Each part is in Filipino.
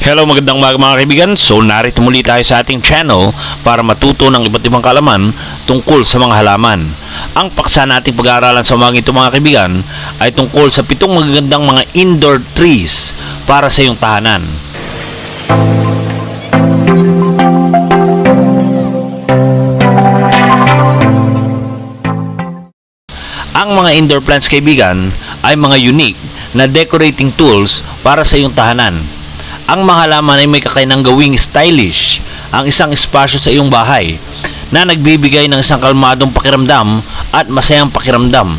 Hello magandang umaga mga kaibigan. So narito muli tayo sa ating channel para matuto ng iba't ibang kalaman tungkol sa mga halaman. Ang paksa nating pag-aaralan sa umaga ito mga kaibigan ay tungkol sa pitong magagandang mga indoor trees para sa iyong tahanan. Ang mga indoor plants kaibigan ay mga unique na decorating tools para sa iyong tahanan. Ang mga halaman ay may kakainang gawing stylish ang isang espasyo sa iyong bahay na nagbibigay ng isang kalmadong pakiramdam at masayang pakiramdam.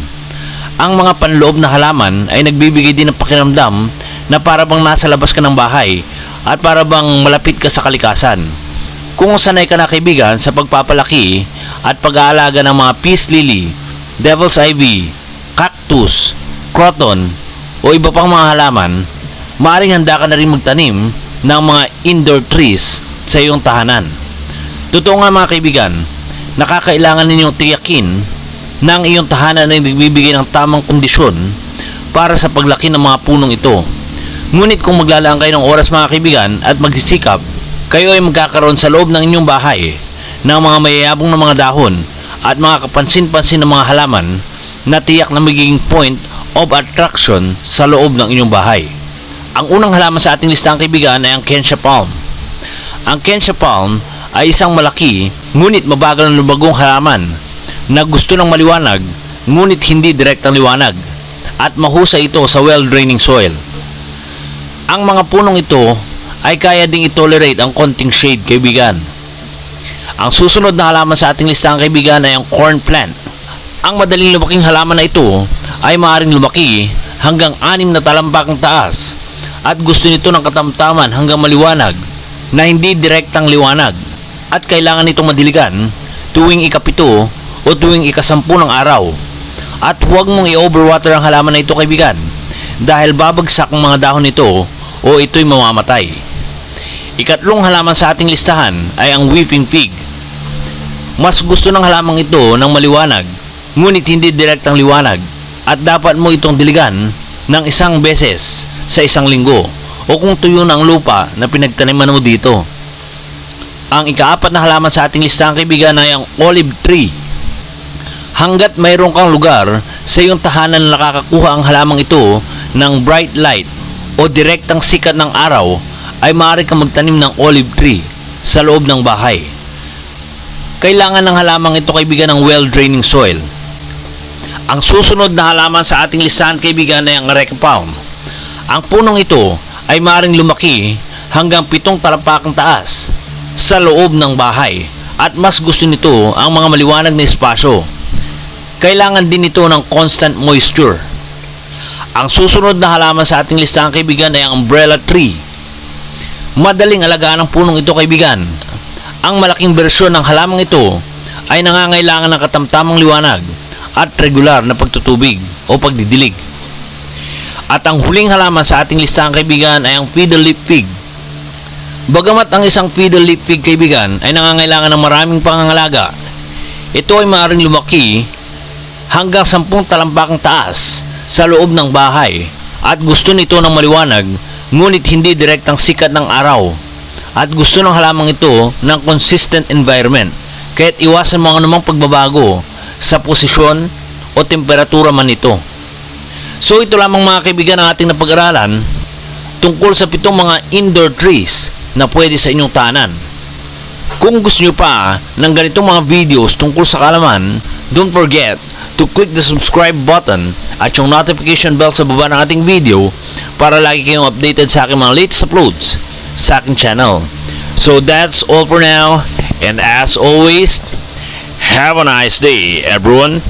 Ang mga panloob na halaman ay nagbibigay din ng pakiramdam na para bang nasa labas ka ng bahay at para bang malapit ka sa kalikasan. Kung sanay ka na kaibigan sa pagpapalaki at pag-aalaga ng mga peace lily, devil's ivy, cactus, croton, o iba pang mga halaman, maaaring handa ka na rin magtanim ng mga indoor trees sa iyong tahanan. Totoo nga mga kaibigan, nakakailangan ninyong tiyakin na ang iyong tahanan ay nagbibigay ng tamang kondisyon para sa paglaki ng mga punong ito. Ngunit kung maglalaan kayo ng oras mga kaibigan at magsisikap, kayo ay magkakaroon sa loob ng inyong bahay ng mga mayayabong na mga dahon at mga kapansin-pansin na mga halaman na tiyak na magiging point of attraction sa loob ng inyong bahay. Ang unang halaman sa ating listahan kaibigan ay ang Kensia Palm. Ang Kensia Palm ay isang malaki ngunit mabagal na lumagong halaman na gusto ng maliwanag ngunit hindi direktang liwanag at mahusay ito sa well-draining soil. Ang mga punong ito ay kaya ding i-tolerate ang konting shade kaibigan. Ang susunod na halaman sa ating listahan kaibigan ay ang corn plant. Ang madaling lumaking halaman na ito ay maaaring lumaki hanggang anim na talampakang taas at gusto nito ng katamtaman hanggang maliwanag na hindi direktang liwanag at kailangan nitong madiligan tuwing ikapito o tuwing ikasampu ng araw at huwag mong i-overwater ang halaman na ito kaibigan dahil babagsak ang mga dahon nito o ito'y mamamatay. Ikatlong halaman sa ating listahan ay ang weeping fig. Mas gusto ng halamang ito ng maliwanag, ngunit hindi direktang liwanag at dapat mo itong diligan ng isang beses sa isang linggo o kung tuyo na ang lupa na pinagtaniman mo dito. Ang ikaapat na halaman sa ating listahan kaibigan ay ang olive tree. Hanggat mayroon kang lugar sa iyong tahanan na nakakakuha ang halamang ito ng bright light o direktang sikat ng araw ay maaari kang magtanim ng olive tree sa loob ng bahay. Kailangan ng halamang ito kaibigan ng well-draining soil. Ang susunod na halaman sa ating listahan kaibigan ay ang rec palm. Ang punong ito ay maaring lumaki hanggang pitong talampakang taas sa loob ng bahay at mas gusto nito ang mga maliwanag na espasyo. Kailangan din ito ng constant moisture. Ang susunod na halaman sa ating listahan kaibigan ay ang umbrella tree. Madaling alagaan ang punong ito kaibigan. Ang malaking bersyon ng halamang ito ay nangangailangan ng katamtamang liwanag at regular na pagtutubig o pagdidilig. At ang huling halaman sa ating listahan kaibigan ay ang fiddle fig. Bagamat ang isang fiddle fig kaibigan ay nangangailangan ng maraming pangangalaga, ito ay maaaring lumaki hanggang 10 talampakang taas sa loob ng bahay at gusto nito ng maliwanag ngunit hindi direktang sikat ng araw at gusto ng halamang ito ng consistent environment kaya't iwasan ang anumang pagbabago sa posisyon o temperatura man ito. So ito lamang mga kaibigan ang ating napag-aralan tungkol sa pitong mga indoor trees na pwede sa inyong tahanan. Kung gusto nyo pa ng ganitong mga videos tungkol sa kalaman, don't forget to click the subscribe button at yung notification bell sa baba ng ating video para lagi kayong updated sa aking mga latest uploads sa aking channel. So that's all for now and as always, have a nice day everyone.